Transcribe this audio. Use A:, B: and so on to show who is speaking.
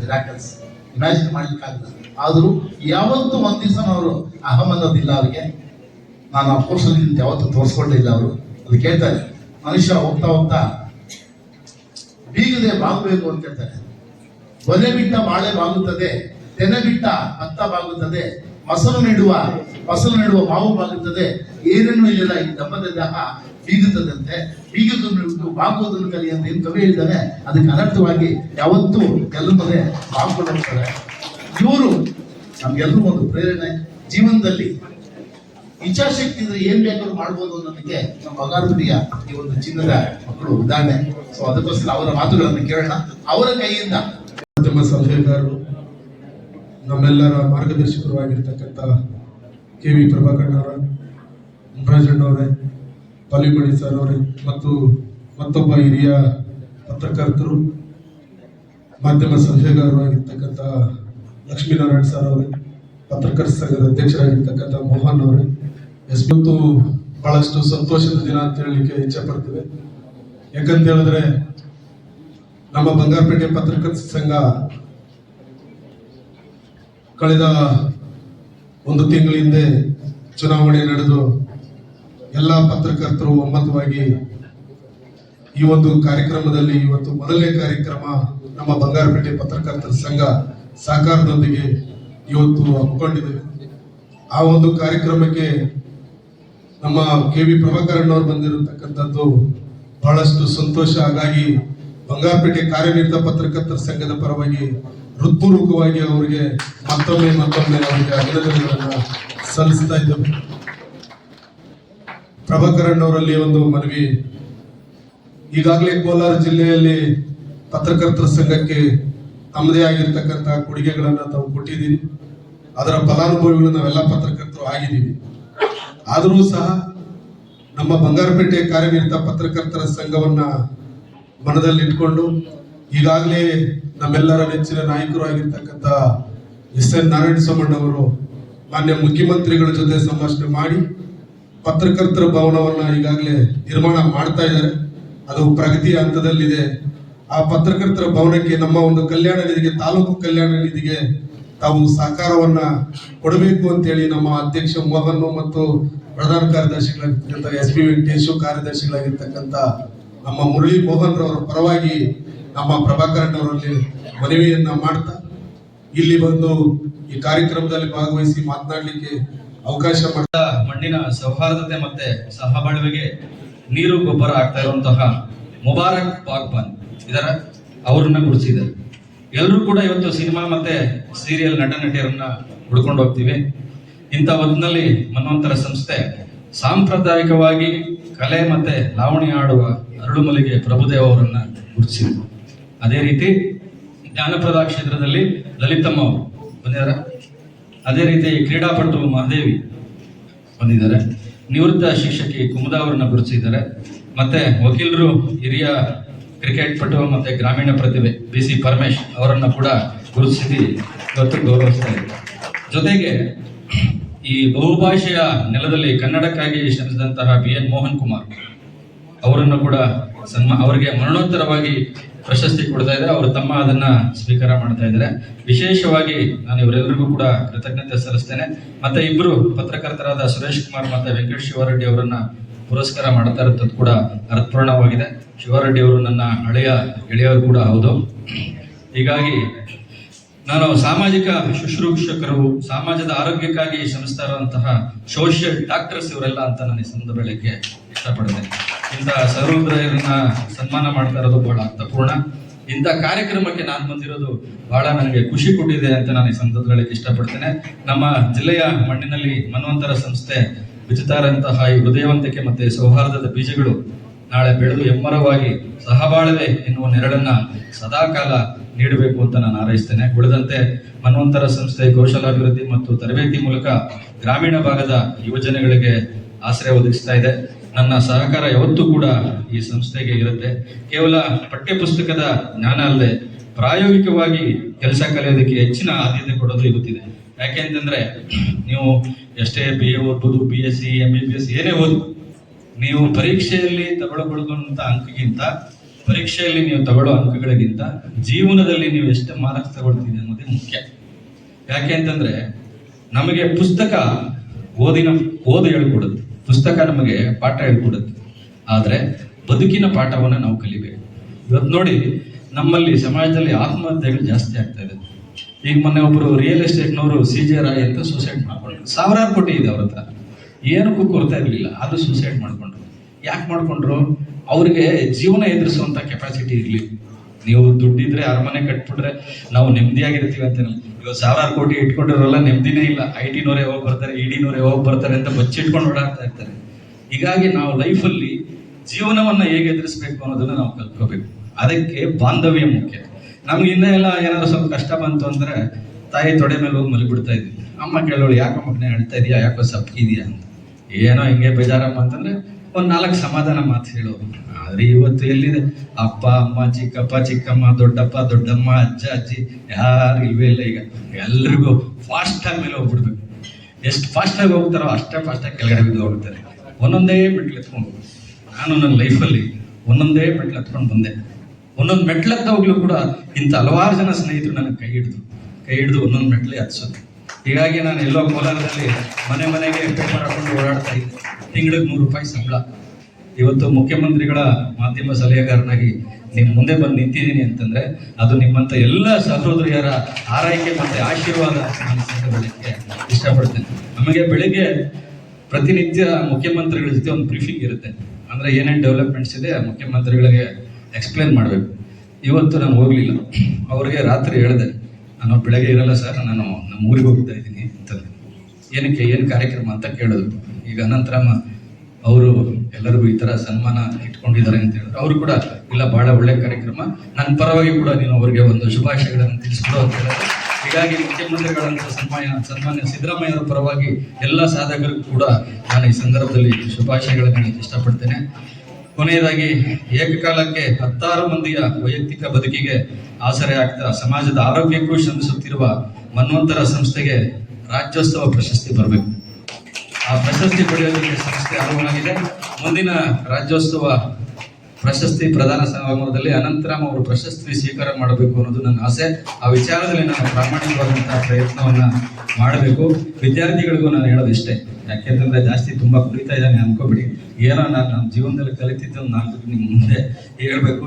A: Miracles imagine ಮಾಡಲಿಕ್ಕಾಗಲ್ಲ ಆದರೂ ಯಾವತ್ತೂ ಒಂದು ದಿವಸ ಅವರು ಅಹಂ ಅನ್ನೋದಿಲ್ಲ ಅವ್ರಿಗೆ. ನಾನು ಅಫ್ಕೋರ್ಸ್ ಯಾವತ್ತೂ ತೋರಿಸ್ಕೊಂಡಿಲ್ಲ ಅವರು. ಅದು ಕೇಳ್ತಾರೆ. ಮನುಷ್ಯ ಹೋಗ್ತಾ ಹೋಗ್ತಾ, ಬೀಗದೆ ಬಾಗಬೇಕು ಅಂತ ಹೇಳ್ತಾರೆ ಒಲೆ ಬಿಟ್ಟ ಬಾಳೆ ಬಾಗುತ್ತದೆ, ತೆನೆ ಬಿಟ್ಟ ಭತ್ತ ಬಾಗುತ್ತದೆ ಮಸಲು ನೀಡುವ ಫಸಲು ನೀಡುವ ಭಾವವಾಗುತ್ತದೆ ಏನನ್ನು ಇಲ್ಲಿಲ್ಲ ಈ ದಮ್ಮದ ದೇಹ ಬೀಗುತ್ತದಂತೆ. ಬೀಗದನ್ನು ಬಾಗುವುದನ್ನು ಕಲಿ ಅಂತ ಏನು ಕವಿ ಹೇಳಿದ್ದಾರೆ ಅದಕ್ಕೆ ಅನರ್ಥವಾಗಿ ಯಾವತ್ತೂ ಗೆಲ್ಲುತ್ತದೆ ಬಾಗುತ್ತಾರೆ ಇವರು ನಮ್ಗೆಲ್ಲರೂ ಒಂದು ಪ್ರೇರಣೆ. ಜೀವನದಲ್ಲಿ ಇಚ್ಛಾಶಕ್ತಿ ಇದ್ರೆ ಏನ್ ಬೇಕಾದ್ರೂ ಮಾಡ್ಬೋದು ಅನ್ನೋದಕ್ಕೆ ನಮ್ಮ ಬಂಗಾರಪುರಿಯ ಈ ಒಂದು ಚಿನ್ನದ ಮಕ್ಕಳು ಉದಾಹರಣೆ ಸೊ ಅದಕ್ಕೋಸ್ಕರ ಅವರ ಮಾತುಗಳನ್ನು ಕೇಳೋಣ. ಅವರ ಕೈಯಿಂದ.
B: ನಮ್ಮ ಸಲಹೆಗಾರರು, ನಮ್ಮೆಲ್ಲರ ಮಾರ್ಗದರ್ಶಕರು ಆಗಿರ್ತಕ್ಕಂಥ ಕೆ ವಿ ಪ್ರೆಸಿಡೆಂಟ್ ಅವರೇ ಪಲಿಮಡಿ ಸರ್ ಅವರೇ, ಮತ್ತು ಮತ್ತೊಬ್ಬ ಹಿರಿಯ ಪತ್ರಕರ್ತರು, ಮಾಧ್ಯಮ ಸಲಹೆಗಾರರು ಆಗಿರ್ತಕ್ಕಂಥ ಲಕ್ಷ್ಮೀನಾರಾಯಣ ಸರ್ ಅವರೇ, ಪತ್ರಕರ್ತ ಸಂಘದ ಅಧ್ಯಕ್ಷರಾಗಿರ್ತಕ್ಕಂಥ ಮೋಹನ್ ಅವರೇ ಎಸ್ ಮತ್ತು ಬಹಳಷ್ಟು ಸಂತೋಷದ ದಿನ ಅಂತ ಹೇಳಲಿಕ್ಕೆ ಇಚ್ಛೆ ಪಡ್ತೇವೆ. ಯಾಕಂತ ಹೇಳಿದ್ರೆ, ನಮ್ಮ ಬಂಗಾರಪೇಟೆ ಪತ್ರಕರ್ತ ಸಂಘ ಕಳೆದ ಒಂದು ತಿಂಗಳ ಹಿಂದೆ ಚುನಾವಣೆ ನಡೆದು ಎಲ್ಲ ಪತ್ರಕರ್ತರು ಒಮ್ಮತವಾಗಿ ಈ ಒಂದು ಕಾರ್ಯಕ್ರಮದಲ್ಲಿ ಇವತ್ತು ಮೊದಲನೇ ಕಾರ್ಯಕ್ರಮ ನಮ್ಮ ಬಂಗಾರಪೇಟೆ ಪತ್ರಕರ್ತರ ಸಂಘ ಸಹಕಾರದೊಂದಿಗೆ ಇವತ್ತು ಹಮ್ಮಿಕೊಂಡಿದೆ. ಆ ಒಂದು ಕಾರ್ಯಕ್ರಮಕ್ಕೆ ನಮ್ಮ ಕೆ ವಿ ಪ್ರಭಾಕರಣ್ಣವ್ರು ಬಂದಿರತಕ್ಕಂಥದ್ದು ಬಹಳಷ್ಟು ಸಂತೋಷ. ಹಾಗಾಗಿ ಬಂಗಾರಪೇಟೆ ಕಾರ್ಯನಿರತ ಪತ್ರಕರ್ತರ ಸಂಘದ ಪರವಾಗಿ ಹೃತ್ಪೂರ್ವಕವಾಗಿ ಅವರಿಗೆ ಮತ್ತೊಮ್ಮೆ ಮತ್ತೊಮ್ಮೆ ಅವರಿಗೆ ಅಭಿನಂದನೆಗಳನ್ನ ಸಲ್ಲಿಸ್ತಾ ಇದ್ದೇವೆ. ಪ್ರಭಾಕರಣ್ಣವರಲ್ಲಿ ಒಂದು ಮನವಿ. ಈಗಾಗಲೇ ಕೋಲಾರ ಜಿಲ್ಲೆಯಲ್ಲಿ ಪತ್ರಕರ್ತರ ಸಂಘಕ್ಕೆ ತಮ್ಮದೇ ಆಗಿರ್ತಕ್ಕಂಥ ಕೊಡುಗೆಗಳನ್ನು ತಾವು ಕೊಟ್ಟಿದ್ದೀನಿ ಅದರ ಫಲಾನುಭವಿಗಳು ನಾವೆಲ್ಲ ಪತ್ರಕರ್ತರು ಆಗಿದ್ದೀವಿ. ಆದರೂ ಸಹ ನಮ್ಮ ಬಂಗಾರಪೇಟೆ ಕಾರ್ಯನಿರತ ಪತ್ರಕರ್ತರ ಸಂಘವನ್ನ ಮನದಲ್ಲಿಟ್ಕೊಂಡು ಈಗಾಗಲೇ ನಮ್ಮೆಲ್ಲರ ನೆಚ್ಚಿನ ನಾಯಕರು ಆಗಿರ್ತಕ್ಕಂಥ ಎಸ್ ಎನ್ ನಾರಾಯಣ ಅವರು ಮಾನ್ಯ ಮುಖ್ಯಮಂತ್ರಿಗಳ ಜೊತೆ ಸಂಭಾಷಣೆ ಮಾಡಿ ಪತ್ರಕರ್ತರ ಭವನವನ್ನ ಈಗಾಗಲೇ ನಿರ್ಮಾಣ ಮಾಡ್ತಾ ಇದ್ದಾರೆ. ಅದು ಪ್ರಗತಿಯ ಹಂತದಲ್ಲಿದೆ. ಆ ಪತ್ರಕರ್ತರ ಭವನಕ್ಕೆ ನಮ್ಮ ಒಂದು ಕಲ್ಯಾಣ ನಿಧಿಗೆ, ತಾಲೂಕು ಕಲ್ಯಾಣ ನಿಧಿಗೆ ತಾವು ಸಹಕಾರವನ್ನ ಕೊಡಬೇಕು ಅಂತೇಳಿ ನಮ್ಮ ಅಧ್ಯಕ್ಷ ಮೋಹನ್ ಮತ್ತು ಪ್ರಧಾನ ಕಾರ್ಯದರ್ಶಿಗಳಾಗಿರ್ತಕ್ಕಂಥ ಎಸ್ ಪಿ ವೆಂಕಟೇಶು ಕಾರ್ಯದರ್ಶಿಗಳಾಗಿರ್ತಕ್ಕಂಥ ನಮ್ಮ ಮುರಳಿ ಮೋಹನ್ ರವರ ಪರವಾಗಿ ನಮ್ಮ ಪ್ರಭಾಕರನ್ ಅವರಲ್ಲಿ ಮನವಿಯನ್ನ ಮಾಡ್ತಾ ಇಲ್ಲಿ ಬಂದು ಈ ಕಾರ್ಯಕ್ರಮದಲ್ಲಿ ಭಾಗವಹಿಸಿ ಮಾತನಾಡಲಿಕ್ಕೆ ಅವಕಾಶ ಮಾಡ್ತಾ
C: ಮಣ್ಣಿನ ಸೌಹಾರ್ದತೆ ಮತ್ತೆ ಸಹಬಾಳ್ವೆಗೆ ನೀರು ಗೊಬ್ಬರ ಆಗ್ತಾ ಇರುವಂತಹ ಮುಬಾರಕ್ ಪಾಗ್ಬಾನ್ ಇದರ ಅವ್ರನ್ನ ಗುರುತಿಸಿದ್ದಾರೆ ಎಲ್ಲರೂ ಕೂಡ ಇವತ್ತು ಸಿನಿಮಾ ಮತ್ತೆ ಸೀರಿಯಲ್ ನಟ ನಟಿಯರನ್ನ ಹುಡ್ಕೊಂಡು ಹೋಗ್ತೀವಿ. ಇಂಥ ಹೊತ್ತಿನಲ್ಲಿ ಮನ್ವಂತರ ಸಂಸ್ಥೆ ಸಾಂಪ್ರದಾಯಿಕವಾಗಿ ಕಲೆ ಮತ್ತೆ ಲಾವಣಿ ಆಡುವ ಅರಳುಮಲಿಗೆ ಪ್ರಭುದೇವ ಅವರನ್ನ ಗುರುತಿಸಿದೆ. ಅದೇ ರೀತಿ ಜ್ಞಾನಪ್ರದ ಕ್ಷೇತ್ರದಲ್ಲಿ ಲಲಿತಮ್ಮ ಅವರು ಬಂದಿದ್ದಾರೆ. ಅದೇ ರೀತಿ ಕ್ರೀಡಾಪಟು ಮಹಾದೇವಿ ಬಂದಿದ್ದಾರೆ. ನಿವೃತ್ತ ಶಿಕ್ಷಕಿ ಕುಮುದಾ ಅವರನ್ನ ಗುರುತಿಸಿದ್ದಾರೆ. ಮತ್ತೆ ವಕೀಲರು ಹಿರಿಯ ಕ್ರಿಕೆಟ್ ಪಟು ಮತ್ತೆ ಗ್ರಾಮೀಣ ಪ್ರತಿಭೆ ಬಿ ಸಿ ಪರಮೇಶ್ ಅವರನ್ನ ಕೂಡ ಗುರುತಿಸಿ ಇವತ್ತು ಗೌರವಿಸ್ತಾ ಇದ್ದಾರೆ ಜೊತೆಗೆ ಈ ಬಹುಭಾಷೆಯ ನೆಲದಲ್ಲಿ ಕನ್ನಡಕ್ಕಾಗಿ ಶ್ರಮಿಸಿದಂತಹ ಬಿ ಎನ್ ಮೋಹನ್ ಕುಮಾರ್ ಅವರನ್ನು ಕೂಡ ಸನ್ಮಾ, ಅವರಿಗೆ ಮರಣೋತ್ತರವಾಗಿ ಪ್ರಶಸ್ತಿ ಕೊಡ್ತಾ ಇದ್ದಾರೆ. ಅವರು ತಮ್ಮ ಅದನ್ನ ಸ್ವೀಕಾರ ಮಾಡ್ತಾ ಇದ್ದಾರೆ. ವಿಶೇಷವಾಗಿ ನಾನು ಇವರೆಲ್ಲರಿಗೂ ಕೂಡ ಕೃತಜ್ಞತೆ ಸಲ್ಲಿಸ್ತೇನೆ. ಮತ್ತೆ ಇಬ್ರು ಪತ್ರಕರ್ತರಾದ ಸುರೇಶ್ ಕುಮಾರ್ ಮತ್ತೆ ವೆಂಕಟೇಶ್ ಶಿವಾರೆಡ್ಡಿ ಅವರನ್ನ ಪುರಸ್ಕಾರ ಮಾಡ್ತಾ ಇರೋದು ಕೂಡ ಅರ್ಥಪೂರ್ಣವಾಗಿದೆ. ಶಿವಾರೆಡ್ಡಿ ಅವರು ನನ್ನ ಹಳೆಯ ಗೆಳೆಯರು ಕೂಡ ಹೌದು. ಹೀಗಾಗಿ ನಾನು ಸಾಮಾಜಿಕ ಶುಶ್ರೂಷಕರು, ಸಮಾಜದ ಆರೋಗ್ಯಕ್ಕಾಗಿ ಶ್ರಮಿಸ್ತಾ ಇರುವಂತಹ ಸೋಷಿಯಲ್ ಡಾಕ್ಟರ್ಸ್ ಇವರೆಲ್ಲ ಅಂತ ನಾನು ಈ ಸಂದರ್ಭಕ್ಕೆ ಇಷ್ಟಪಡ್ತೇನೆ. ಇಂಥ ಸಹೃದಯರನ್ನ ಸನ್ಮಾನ ಮಾಡ್ತಾ ಇರೋದು ಬಹಳ ಅರ್ಥಪೂರ್ಣ. ಇಂಥ ಕಾರ್ಯಕ್ರಮಕ್ಕೆ ನಾನು ಬಂದಿರೋದು ಬಹಳ ನನಗೆ ಖುಷಿ ಕೊಟ್ಟಿದೆ ಅಂತ ನಾನು ಈ ಸಂದರ್ಭದಲ್ಲಿ ಇಷ್ಟಪಡ್ತೇನೆ. ನಮ್ಮ ಜಿಲ್ಲೆಯ ಮಣ್ಣಿನಲ್ಲಿ ಮನ್ವಂತರ ಸಂಸ್ಥೆ ಬಿಚ್ಚುತ್ತಾರಂತಹ ಈ ಹೃದಯವಂತಿಕೆ ಮತ್ತೆ ಸೌಹಾರ್ದದ ಬೀಜಗಳು ನಾಳೆ ಬೆಳೆದು ಎಮ್ಮರವಾಗಿ ಸಹಬಾಳವೆ ಎನ್ನುವ ನೆರಳನ್ನ ಸದಾಕಾಲ ನೀಡಬೇಕು ಅಂತ ನಾನು ಹಾರೈಸ್ತೇನೆ. ಉಳಿದಂತೆ ಮನ್ವಂತರ ಸಂಸ್ಥೆ ಕೌಶಲಾಭಿವೃದ್ಧಿ ಮತ್ತು ತರಬೇತಿ ಮೂಲಕ ಗ್ರಾಮೀಣ ಭಾಗದ ಯುವಜನಗಳಿಗೆ ಆಶ್ರಯ ಒದಗಿಸ್ತಾ ಇದೆ. ನನ್ನ ಸಹಕಾರ ಯಾವತ್ತೂ ಕೂಡ ಈ ಸಂಸ್ಥೆಗೆ ಇರುತ್ತೆ. ಕೇವಲ ಪಠ್ಯಪುಸ್ತಕದ ಜ್ಞಾನ ಅಲ್ಲದೆ ಪ್ರಾಯೋಗಿಕವಾಗಿ ಕೆಲಸ ಕಲಿಯೋದಕ್ಕೆ ಹೆಚ್ಚಿನ ಆದ್ಯತೆ ಕೊಡೋದು ಇರುತ್ತಿದೆ ಯಾಕೆ ಅಂತಂದ್ರೆ ನೀವು ಎಷ್ಟೇ ಬಿ ಎ, ಓದ್ಬೋದು, B S C M B B S ಏನೇ ಓದು, ನೀವು ಪರೀಕ್ಷೆಯಲ್ಲಿ ತಗೊಳ್ಕೊಳ್ಳುವಂತ ಅಂಕಗಿಂತ ಪರೀಕ್ಷೆಯಲ್ಲಿ ನೀವು ತಗೊಳ್ಳೋ ಅಂಕಗಳಿಗಿಂತ ಜೀವನದಲ್ಲಿ ನೀವು ಎಷ್ಟು ಮಾರ್ಕ್ಸ್ ತಗೊಳ್ತೀರಿ ಅನ್ನೋದೇ ಮುಖ್ಯ. ಯಾಕೆ ಅಂತಂದ್ರೆ ನಮಗೆ ಪುಸ್ತಕ ಓದಿನ, ಓದು ಹೇಳ್ಕೊಡುತ್ತೆ. ಪುಸ್ತಕ ನಮಗೆ ಪಾಠ ಹೇಳ್ಕೊಡುತ್ತೆ. ಆದರೆ ಬದುಕಿನ ಪಾಠವನ್ನು ನಾವು ಕಲಿಬೇಕು. ಇವತ್ತು ನೋಡಿ, ನಮ್ಮಲ್ಲಿ ಸಮಾಜದಲ್ಲಿ ಆತ್ಮಹತ್ಯೆಗಳು ಜಾಸ್ತಿ ಆಗ್ತಾ ಇದೆ. ಈಗ ಮೊನ್ನೆ ಒಬ್ಬರು ರಿಯಲ್ ಎಸ್ಟೇಟ್ನವರು ಸಿ ಜೆ ರಾಯ್ ಅಂತ ಸೂಸೈಡ್ ಮಾಡ್ಕೊಂಡ್ರು. ಸಾವಿರಾರು ಕೋಟಿ ಇದೆ ಅವ್ರ ಹತ್ರ. ಏನಕ್ಕೂ ಕೊರತೆ ಇರಲಿಲ್ಲ. ಅದು ಸೂಸೈಡ್ ಮಾಡ್ಕೊಂಡ್ರು. ಯಾಕೆ ಮಾಡ್ಕೊಂಡ್ರು? ಅವ್ರಿಗೆ ಜೀವನ ಎದುರಿಸುವಂಥ ಕೆಪಾಸಿಟಿ ಇರಲಿ ನೀವು ದುಡ್ಡಿದ್ರೆ ಅರಮನೆ ಕಟ್ಬಿಟ್ರೆ ನಾವು ನೆಮ್ಮದಿಯಾಗಿರ್ತೀವಿ ಅಂತ ಇವಾಗ ಸಾವಿರಾರು ಕೋಟಿ ಇಟ್ಕೊಂಡಿರೋಲ್ಲ ನೆಮ್ಮದಿನೇ ಇಲ್ಲ. ಐ ಟಿನವರೇ ಯಾವಾಗ ಬರ್ತಾರೆ, ಇ ಡಿನವ್ರು ಹೋಗಿ ಬರ್ತಾರೆ ಅಂತ ಬಚ್ಚಿಟ್ಕೊಂಡು ಓಡಾಡ್ತಾ ಇರ್ತಾರೆ. ಹೀಗಾಗಿ ನಾವು ಲೈಫಲ್ಲಿ ಜೀವನವನ್ನ ಹೇಗೆ ಎದುರಿಸ್ಬೇಕು ಅನ್ನೋದನ್ನ ನಾವು ಕಲ್ತ್ಕೋಬೇಕು. ಅದಕ್ಕೆ ಬಾಂಧವ್ಯ ಮುಖ್ಯ. ನಮ್ಗೆ ಇನ್ನೂ ಎಲ್ಲ ಏನಾದ್ರು ಸ್ವಲ್ಪ ಕಷ್ಟ ಬಂತು ಅಂದ್ರೆ ತಾಯಿ ತೊಡೆ ಮೇಲೆ ಹೋಗಿ ಮಲಗಿಬಿಡ್ತಾ ಇದ್ವಿ. ಅಮ್ಮ ಕೇಳೋಳು ಯಾಕೋ ಮಗನೇ ಹೇಳ್ತಾ ಇದೀಯಾ? ಯಾಕೋ ಸಪ್ಕಿದ್ಯಾ ಅಂತ. ಏನೋ ಹಿಂಗೆ ಬೇಜಾರಮ್ಮ ಅಂತಂದ್ರೆ ಒಂದ್ ನಾಲ್ಕು ಸಮಾಧಾನ ಮಾತು ಹೇಳೋದು ಆದ್ರೆ ಇವತ್ತು ಎಲ್ಲಿದೆ? ಅಪ್ಪ, ಅಮ್ಮ, ಚಿಕ್ಕಪ್ಪ, ಚಿಕ್ಕಮ್ಮ, ದೊಡ್ಡಪ್ಪ, ದೊಡ್ಡಮ್ಮ, ಅಜ್ಜ, ಅಜ್ಜಿ, ಯಾರು ಇಲ್ವೇ ಇಲ್ಲ ಈಗ. ಎಲ್ರಿಗೂ ಫಾಸ್ಟ್ ಆಗಿ ಮೇಲೆ ಹೋಗ್ಬಿಡ್ಬೇಕು. ಎಷ್ಟು ಫಾಸ್ಟ್ ಆಗಿ ಹೋಗ್ತಾರೋ ಅಷ್ಟೇ ಫಾಸ್ಟ್ ಆಗಿ ಕೆಳಗಡೆ ಬಿದ್ದು ಹೋಗ್ತಾರೆ. ಒಂದೊಂದೇ ಮೆಟ್ಲು ಎತ್ಕೊಂಡು. ನಾನು ನನ್ನ ಲೈಫಲ್ಲಿ ಒಂದೊಂದೇ ಮೆಟ್ಲು ಎತ್ಕೊಂಡು ಬಂದೆ. ಒಂದೊಂದು ಮೆಟ್ಲು ಹೋಗ್ಲೂ ಕೂಡ ಇಂಥ ಹಲವಾರು ಜನ ಸ್ನೇಹಿತರು ನನಗೆ ಕೈ ಹಿಡಿದು ಕೈ ಹಿಡಿದು ಒಂದೊಂದು ಮೆಟ್ಲೆ ಹತ್ಸೋದು ಹೀಗಾಗಿ ನಾನು ಎಲ್ಲೋ ಕೋಲಾರದಲ್ಲಿ ಮನೆ ಮನೆಗೆ ಪೇಪರ್ ಹಾಕೊಂಡು ಓಡಾಡ್ತಾ ಇದ್ದೆ. ತಿಂಗಳಿಗೆ ನೂರು ರೂಪಾಯಿ ಸಂಬಳ. ಇವತ್ತು ಮುಖ್ಯಮಂತ್ರಿಗಳ ಮಾಧ್ಯಮ ಸಲಹೆಗಾರನಾಗಿ ನಿಮ್ಮ ಮುಂದೆ ಬಂದು ನಿಂತಿದ್ದೀನಿ ಅಂತಂದರೆ ಅದು ನಿಮ್ಮಂಥ ಎಲ್ಲ ಸಹೋದರಿಯರ ಆರೈಕೆ ಮತ್ತು ಆಶೀರ್ವಾದ ನಾನು ಸಂದರ್ಭಕ್ಕೆ ಇಷ್ಟಪಡ್ತೇನೆ. ನಮಗೆ ಬೆಳಿಗ್ಗೆ ಪ್ರತಿನಿತ್ಯ ಮುಖ್ಯಮಂತ್ರಿಗಳ ಜೊತೆ ಒಂದು ಬ್ರೀಫಿಂಗ್ ಇರುತ್ತೆ. ಅಂದರೆ ಏನೇನು ಡೆವಲಪ್ಮೆಂಟ್ಸ್ ಇದೆ ಮುಖ್ಯಮಂತ್ರಿಗಳಿಗೆ ಎಕ್ಸ್ಪ್ಲೇನ್ ಮಾಡಬೇಕು. ಇವತ್ತು ನಾನು ಹೋಗಲಿಲ್ಲ. ಅವ್ರಿಗೆ ರಾತ್ರಿ ಹೇಳಿದೆ. ನಾನು ಬೆಳಗ್ಗೆ ಇರಲ್ಲ ಸರ್, ನಾನು ನಮ್ಮ ಊರಿಗೆ ಹೋಗ್ತಾ ಇದ್ದೀನಿ ಅಂತಂದೆ. ಏನಕ್ಕೆ, ಏನು ಕಾರ್ಯಕ್ರಮ ಅಂತ ಕೇಳೋದು? ಈಗ ಅನಂತರಾಮ ಅವರು ಎಲ್ಲರಿಗೂ ಈ ಥರ ಸನ್ಮಾನ ಇಟ್ಕೊಂಡಿದ್ದಾರೆ ಅಂತ ಹೇಳಿದ್ರು. ಅವರು ಕೂಡ, ಇಲ್ಲ ಭಾಳ ಒಳ್ಳೆ ಕಾರ್ಯಕ್ರಮ. ನನ್ನ ಪರವಾಗಿ ಕೂಡ ನೀನು ಅವರಿಗೆ ಒಂದು ಶುಭಾಶಯಗಳನ್ನು ತಿಳಿಸ್ಕೊಡು ಅಂತ ಹೇಳಿದ್ರು. ಹೀಗಾಗಿ ಮುಖ್ಯಮಂತ್ರಿಗಳಂತ ಸನ್ಮಾನ ಸನ್ಮಾನ್ಯ ಸಿದ್ದರಾಮಯ್ಯವರ ಪರವಾಗಿ ಎಲ್ಲ ಸಾಧಕರಿಗೂ ಕೂಡ ನಾನು ಈ ಸಂದರ್ಭದಲ್ಲಿ ಶುಭಾಶಯಗಳನ್ನು ಇಷ್ಟಪಡ್ತೇನೆ. ಕೊನೆಯದಾಗಿ, ಏಕಕಾಲಕ್ಕೆ ಹತ್ತಾರು ಮಂದಿಯ ವೈಯಕ್ತಿಕ ಬದುಕಿಗೆ ಆಸರೆ ಆಗ್ತಾ ಸಮಾಜದ ಆರೋಗ್ಯಕ್ಕೂ ಶ್ರಮಿಸುತ್ತಿರುವ ಮನ್ವಂತರ ಸಂಸ್ಥೆಗೆ ರಾಜ್ಯೋತ್ಸವ ಪ್ರಶಸ್ತಿ ಬರಬೇಕು. ಆ ಪ್ರಶಸ್ತಿ ಪಡೆಯೋದಕ್ಕೆ ಸಂಸ್ಥೆ ಅರ್ಹವಾಗಿದೆ ಮುಂದಿನ ರಾಜ್ಯೋತ್ಸವ ಪ್ರಶಸ್ತಿ ಪ್ರದಾನ ಸಮಾರಂಭದಲ್ಲಿ ಅನಂತರಾಮ್ ಅವರು ಪ್ರಶಸ್ತಿ ಸ್ವೀಕಾರ ಮಾಡಬೇಕು ಅನ್ನೋದು ನನ್ನ ಆಸೆ. ಆ ವಿಚಾರದಲ್ಲಿ ನಾನು ಪ್ರಾಮಾಣಿಕವಾದಂತಹ ಪ್ರಯತ್ನವನ್ನ ಮಾಡಬೇಕು. ವಿದ್ಯಾರ್ಥಿಗಳಿಗೂ ನಾನು ಹೇಳೋದು ಇಷ್ಟೇ ಯಾಕೆಂತಂದ್ರೆ ಜಾಸ್ತಿ ತುಂಬಾ ಕುಡಿತಾ ಇದ್ದಾನೆ ಅನ್ಕೋಬಿಡಿ. ಏನೋ ನಾನು ನಮ್ಮ ಜೀವನದಲ್ಲಿ ಕಲಿತಿದ್ದು ನಾನು ನಿಮ್ಮ ಮುಂದೆ ಹೇಳ್ಬೇಕು